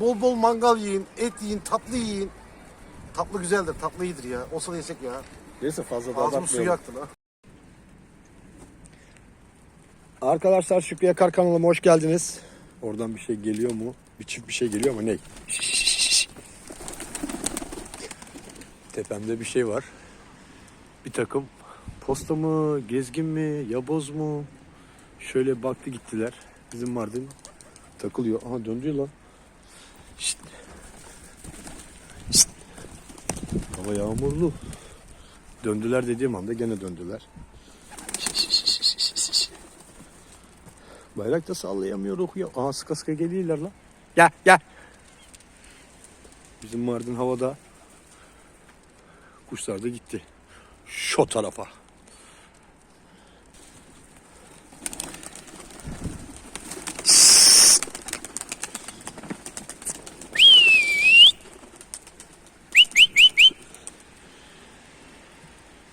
Bol bol mangal yiyin, et yiyin, tatlı yiyin. Tatlı güzeldir, tatlı iyidir ya. Olsa da yesek ya. Neyse fazla da Ağzımın suyu abartmayalım. yaktı lan. Arkadaşlar Şükrü Yakar kanalıma hoş geldiniz. Oradan bir şey geliyor mu? Bir çift bir şey geliyor ama ne? Tepemde bir şey var. Bir takım posta mı, gezgin mi, yaboz mu? Şöyle baktı gittiler. Bizim Mardin takılıyor. Aha döndü lan. Hava yağmurlu. Döndüler dediğim anda gene döndüler. Bayrak da sallayamıyor okuyor. Aha sıka sıka geliyorlar lan. Gel gel. Bizim Mardin havada. Kuşlar da gitti. Şu tarafa.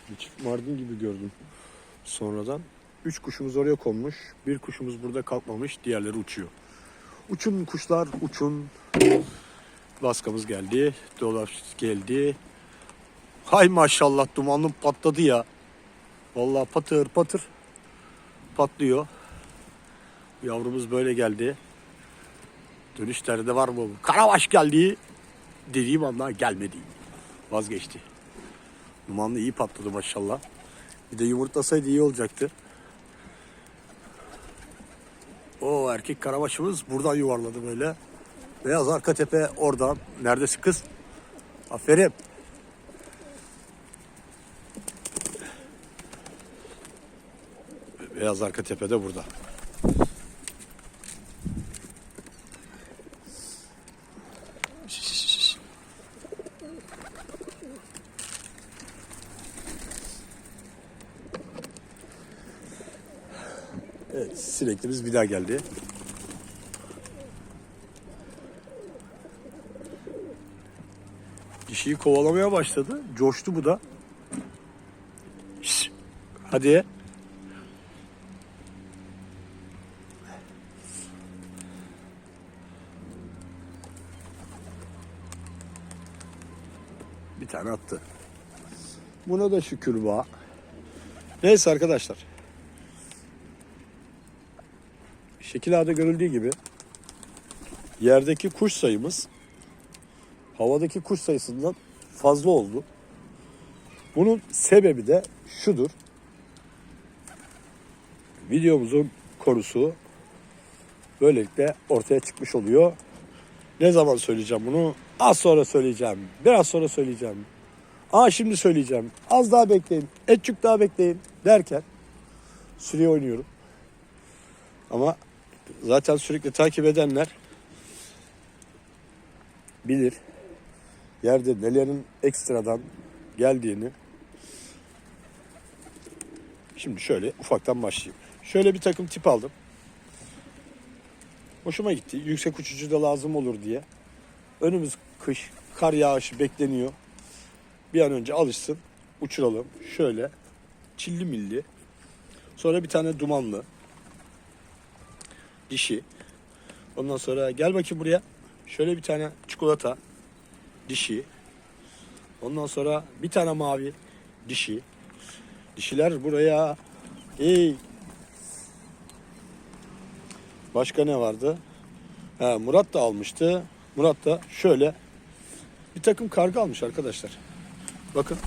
Bir çift Mardin gibi gördüm sonradan. Üç kuşumuz oraya konmuş. Bir kuşumuz burada kalkmamış. Diğerleri uçuyor. Uçun kuşlar uçun. Vaskamız geldi. Dolap geldi. Hay maşallah dumanım patladı ya. Vallahi patır patır patlıyor. Yavrumuz böyle geldi. Dönüşlerde var mı? Karabaş geldi. Dediğim anda gelmedi. Vazgeçti. Dumanlı iyi patladı maşallah. Bir de yumurtlasaydı iyi olacaktı. O erkek karabaşımız buradan yuvarladı böyle. Beyaz arka tepe oradan. Neredesin kız? Aferin. Beyaz arka tepe de burada. Sineklimiz bir daha geldi. Dişiyi kovalamaya başladı. Coştu bu da. Şş, Hadi. Bir tane attı. Buna da şükür va. Neyse arkadaşlar. Şekil A'da görüldüğü gibi yerdeki kuş sayımız havadaki kuş sayısından fazla oldu. Bunun sebebi de şudur. Videomuzun konusu böylelikle ortaya çıkmış oluyor. Ne zaman söyleyeceğim bunu? Az sonra söyleyeceğim. Biraz sonra söyleyeceğim. Aa şimdi söyleyeceğim. Az daha bekleyin. Etçük daha bekleyin derken süreye oynuyorum. Ama zaten sürekli takip edenler bilir. Yerde nelerin ekstradan geldiğini. Şimdi şöyle ufaktan başlayayım. Şöyle bir takım tip aldım. Hoşuma gitti. Yüksek uçucu da lazım olur diye. Önümüz kış, kar yağışı bekleniyor. Bir an önce alışsın. Uçuralım. Şöyle çilli milli. Sonra bir tane dumanlı. Dişi. Ondan sonra gel bakayım buraya. Şöyle bir tane çikolata. Dişi. Ondan sonra bir tane mavi. Dişi. Dişiler buraya. Ey. Başka ne vardı? Ha, Murat da almıştı. Murat da şöyle bir takım karga almış arkadaşlar. Bakın.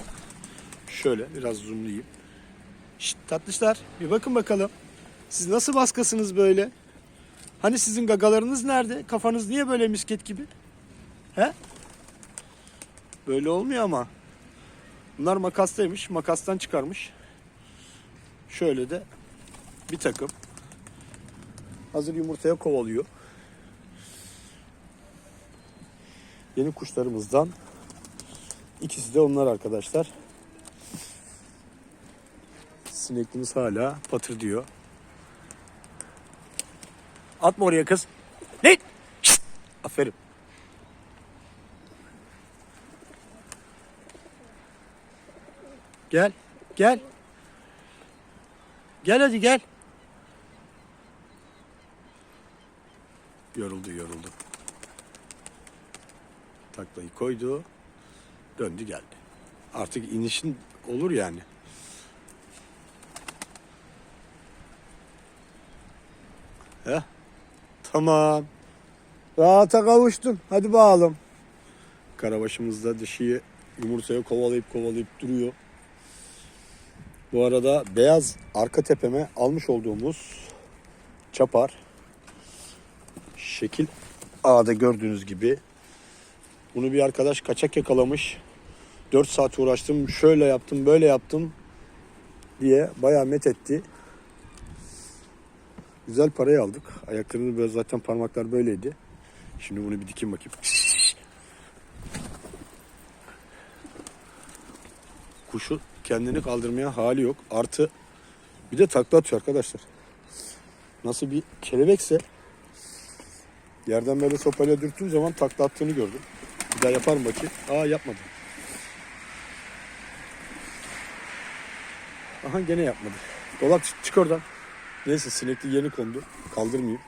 Şöyle biraz zoomlayayım. Şşt tatlışlar bir bakın bakalım. Siz nasıl baskasınız böyle? Hani sizin gagalarınız nerede? Kafanız niye böyle misket gibi? He? Böyle olmuyor ama. Bunlar makastaymış. Makastan çıkarmış. Şöyle de bir takım. Hazır yumurtaya kovalıyor. Yeni kuşlarımızdan. İkisi de onlar arkadaşlar. Sineklimiz hala patır diyor. Atma oraya kız. Ne? Şşt! Aferin. Gel. Gel. Gel hadi gel. Yoruldu yoruldu. Taklayı koydu. Döndü geldi. Artık inişin olur yani. Tamam. Rahata kavuştun. Hadi bakalım. Karabaşımız da dişiyi yumurtaya kovalayıp kovalayıp duruyor. Bu arada beyaz arka tepeme almış olduğumuz çapar şekil A'da gördüğünüz gibi bunu bir arkadaş kaçak yakalamış. 4 saat uğraştım. Şöyle yaptım, böyle yaptım diye bayağı met etti. Güzel parayı aldık. Ayaklarını böyle zaten parmaklar böyleydi. Şimdi bunu bir dikin bakayım. Kuşu kendini kaldırmaya hali yok. Artı bir de takla atıyor arkadaşlar. Nasıl bir kelebekse yerden böyle sopayla dürttüğüm zaman takla attığını gördüm. Bir daha yapar mı bakayım? Aa yapmadı. Aha gene yapmadı. Dolap çık, çık oradan. Neyse sinekli yeni kondu. Kaldırmayayım.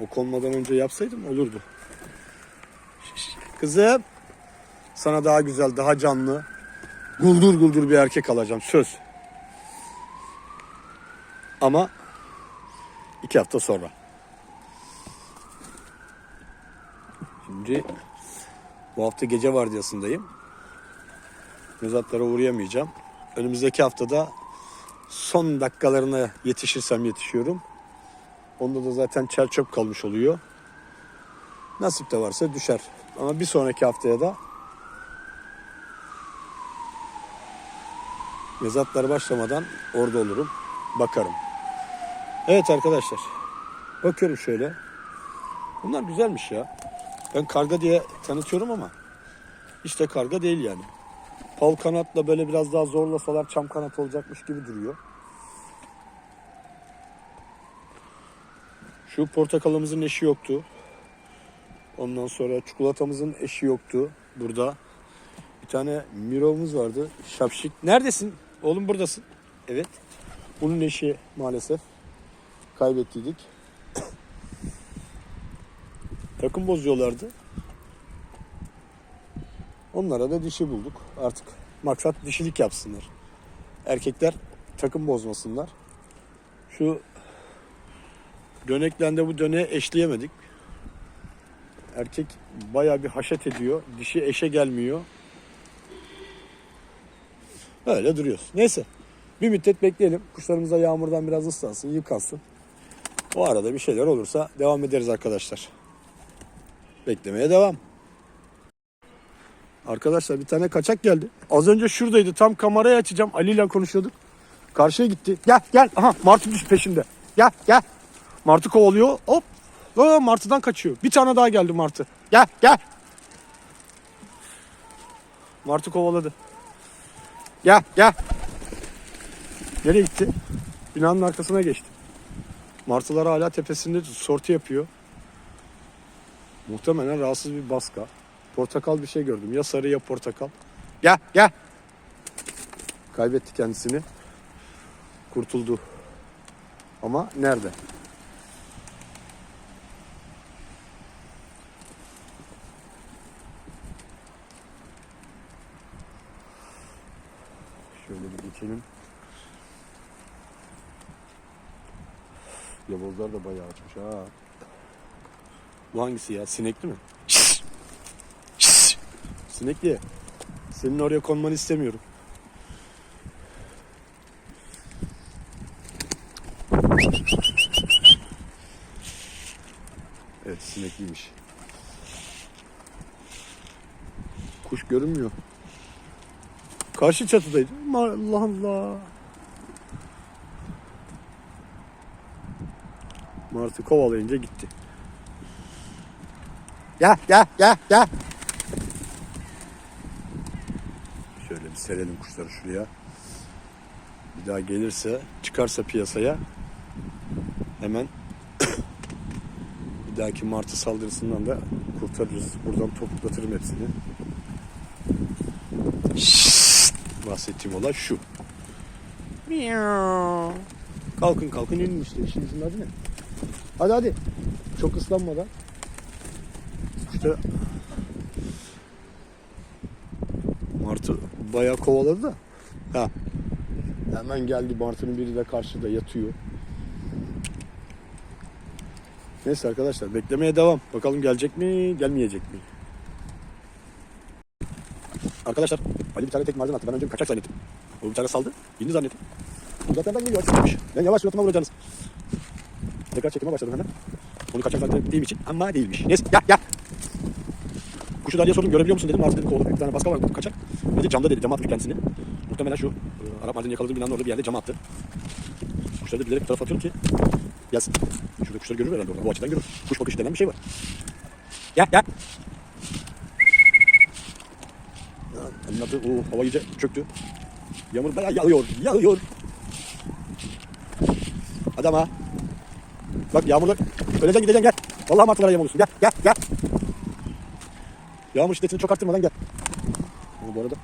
O konmadan önce yapsaydım olurdu. Kızım. Sana daha güzel, daha canlı, guldur guldur bir erkek alacağım. Söz. Ama iki hafta sonra. Şimdi bu hafta gece vardiyasındayım. Mezatlara uğrayamayacağım. Önümüzdeki haftada son dakikalarına yetişirsem yetişiyorum. Onda da zaten çer çöp kalmış oluyor. Nasip de varsa düşer. Ama bir sonraki haftaya da mezatlar başlamadan orada olurum. Bakarım. Evet arkadaşlar. Bakıyorum şöyle. Bunlar güzelmiş ya. Ben karga diye tanıtıyorum ama işte karga değil yani. Pal kanatla böyle biraz daha zorlasalar çam kanat olacakmış gibi duruyor. Şu portakalımızın eşi yoktu. Ondan sonra çikolatamızın eşi yoktu burada. Bir tane mirovumuz vardı. Şapşik. Neredesin? Oğlum buradasın. Evet. Bunun eşi maalesef kaybettiydik. Takım bozuyorlardı. Onlara da dişi bulduk. Artık maksat dişilik yapsınlar. Erkekler takım bozmasınlar. Şu dönekten de bu döneğe eşleyemedik. Erkek bayağı bir haşet ediyor. Dişi eşe gelmiyor. Öyle duruyoruz. Neyse. Bir müddet bekleyelim. Kuşlarımıza yağmurdan biraz ıslansın, yıkansın. O arada bir şeyler olursa devam ederiz arkadaşlar. Beklemeye devam. Arkadaşlar bir tane kaçak geldi. Az önce şuradaydı. Tam kamerayı açacağım. Ali ile konuşuyorduk. Karşıya gitti. Gel gel. Aha Martı düş peşinde. Gel gel. Martı kovalıyor. Hop. Aa, Martı'dan kaçıyor. Bir tane daha geldi Martı. Gel gel. Martı kovaladı. Gel gel. Nereye gitti? Binanın arkasına geçti. Martılar hala tepesinde sorti yapıyor. Muhtemelen rahatsız bir baska. Portakal bir şey gördüm. Ya sarı ya portakal. Gel gel. Kaybetti kendisini. Kurtuldu. Ama nerede? Şöyle bir geçelim. Yavuzlar da bayağı açmış ha. Bu hangisi ya? Sinekli mi? Sinekli. Senin oraya konmanı istemiyorum. Evet sinekliymiş. Kuş görünmüyor. Karşı çatıdaydı. Allah Allah. Martı kovalayınca gitti. Gel gel gel gel. serelim kuşları şuraya. Bir daha gelirse, çıkarsa piyasaya hemen bir dahaki martı saldırısından da kurtarırız. Buradan toplatırım hepsini. Bahsettiğim olay şu. Kalkın kalkın inin işte. İşinizin adı ne? Hadi hadi. Çok ıslanmadan. İşte Martı bayağı kovaladı da. Ha. Hemen geldi Martı'nın biri de karşıda yatıyor. Neyse arkadaşlar beklemeye devam. Bakalım gelecek mi, gelmeyecek mi? Arkadaşlar Ali bir tane tek malzeme attı. Ben önce kaçak zannettim. O bir tane saldı. Bindi zannettim. Uzaklardan geliyor. Açıkmış. Ben yavaş suratıma vuracaksınız. Tekrar çekime başladım hemen. Onu kaçak zannettiğim için ama değilmiş. Neyse gel gel. Kuşu Dali'ye sordum görebiliyor musun dedim. Martı dedi kovaladı. Bir tane baska var kaçak. Dedi camda dedi. Cama atmış kendisini. Muhtemelen şu e, Arap Mardin'i yakaladığı binanın orada bir yerde cama attı. Kuşları da bilerek bu tarafa atıyorum ki gelsin. Şurada kuşları görür herhalde orada. Bu açıdan görür. Kuş bakışı denen bir şey var. Gel gel. Ali'nin atı o hava iyice çöktü. Yağmur bayağı yağıyor. Yağıyor. Hadi ama. Bak yağmurda öleceksin gideceksin gel. Vallahi martılara yem olursun. Gel gel gel. Yağmur şiddetini çok arttırmadan gel. Bu arada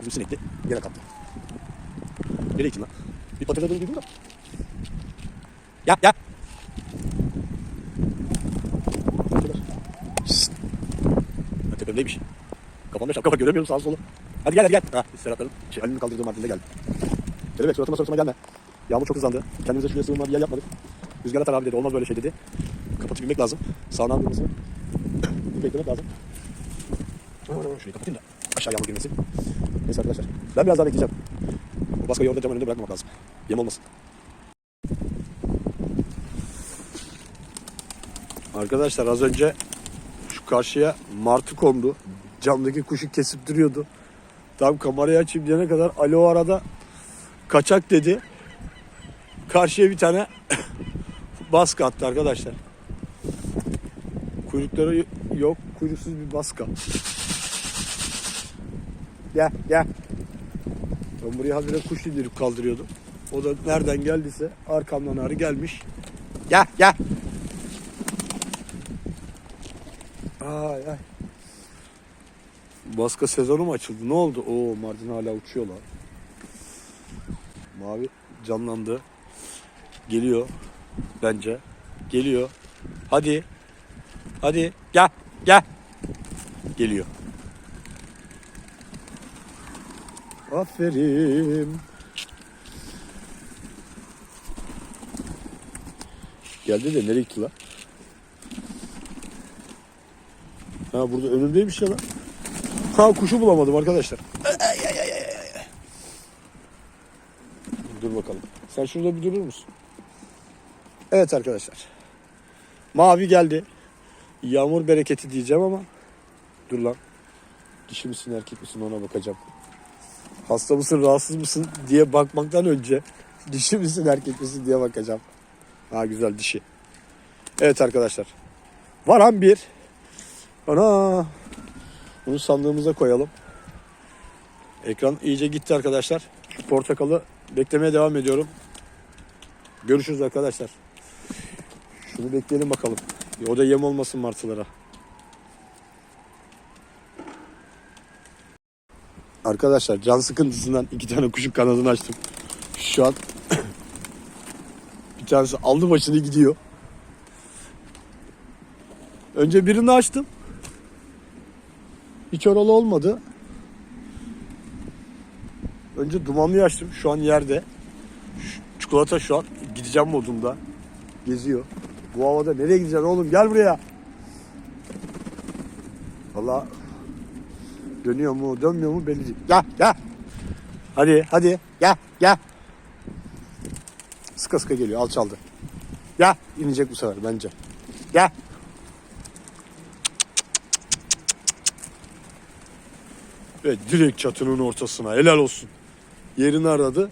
bizim sinekli yere kaptı. Nereye gittin lan? Bir patates duydum da. Gel gel. Ben tepemdeymiş. Kafamda şapka var göremiyorum sağa sola. Hadi gel hadi gel. Ha Serhatların şey Ali'nin kaldırdığı Mardin'de geldi. Kelebek suratıma suratıma gelme. Yağmur çok hızlandı. Kendimize şuraya sığınma bir yer yapmadık. Rüzgar atar abi dedi. Olmaz böyle şey dedi. Kapatıp binmek lazım. Sağına durmasını. beklemek lazım. Şurayı kapatayım da aşağı yağmur girmesin. Neyse arkadaşlar. Ben biraz daha bekleyeceğim. Bu baskıyı orada cam önünde bırakmamak lazım. Yem olmasın. Arkadaşlar az önce şu karşıya martı kondu. Camdaki kuşu kesip duruyordu. Tam kamerayı açayım diyene kadar Ali o arada kaçak dedi. Karşıya bir tane baskı attı arkadaşlar. Kuyrukları yok. Kuyruksuz bir baska. Gel gel. Ben buraya habire kuş indirip kaldırıyordum. O da nereden geldiyse arkamdan arı gelmiş. Gel gel. Ay ay. Baska sezonu mu açıldı? Ne oldu? Oo Mardin hala uçuyorlar. Mavi canlandı. Geliyor. Bence. Geliyor. Hadi. Hadi. Gel. Gel. Geliyor. Aferin. Geldi de nereye gitti lan? Ha burada önümdeymiş ya lan. Ha kuşu bulamadım arkadaşlar. Ay, ay, ay, ay. Dur bakalım. Sen şurada bir durur musun? Evet arkadaşlar. Mavi geldi. Yağmur bereketi diyeceğim ama dur lan. Dişi misin erkek misin ona bakacağım. Hasta mısın rahatsız mısın diye bakmaktan önce dişi misin erkek misin diye bakacağım. Ha güzel dişi. Evet arkadaşlar. Varan bir. Ana. Bunu sandığımıza koyalım. Ekran iyice gitti arkadaşlar. Portakalı beklemeye devam ediyorum. Görüşürüz arkadaşlar. Şunu bekleyelim bakalım. O da yem olmasın martılara. Arkadaşlar can sıkıntısından iki tane kuşun kanadını açtım. Şu an bir tanesi aldı başını gidiyor. Önce birini açtım. Hiç oralı olmadı. Önce dumanlıyı açtım. Şu an yerde. Çikolata şu an gideceğim modunda. Geziyor. Bu havada nereye gideceksin oğlum? Gel buraya. Valla dönüyor mu dönmüyor mu belli değil. Gel gel. Hadi hadi gel gel. Sıka sıka geliyor alçaldı. Gel inecek bu sefer bence. Gel. Ve direkt çatının ortasına helal olsun. Yerini aradı.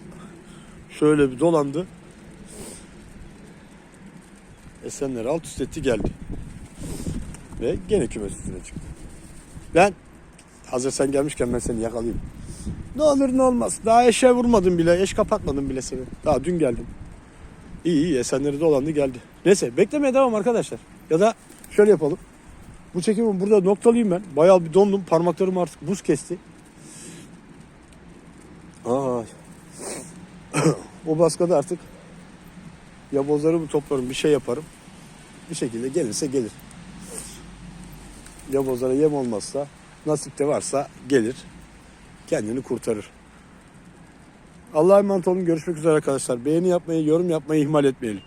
Şöyle bir dolandı. Esenleri alt üst etti geldi. Ve gene kümes üstüne çıktı. Ben hazır sen gelmişken ben seni yakalayayım. Ne olur ne olmaz. Daha eşe vurmadım bile. Eş kapatmadım bile seni. Daha dün geldim. İyi iyi Esenleri dolandı geldi. Neyse beklemeye devam arkadaşlar. Ya da şöyle yapalım. Bu çekimi burada noktalayayım ben. Bayağı bir dondum. Parmaklarım artık buz kesti. Ay. o baskada artık ya bozlarımı toplarım bir şey yaparım. Bir şekilde gelirse gelir. Ya bozlara yem olmazsa nasip de varsa gelir. Kendini kurtarır. Allah'a emanet olun. Görüşmek üzere arkadaşlar. Beğeni yapmayı, yorum yapmayı ihmal etmeyelim.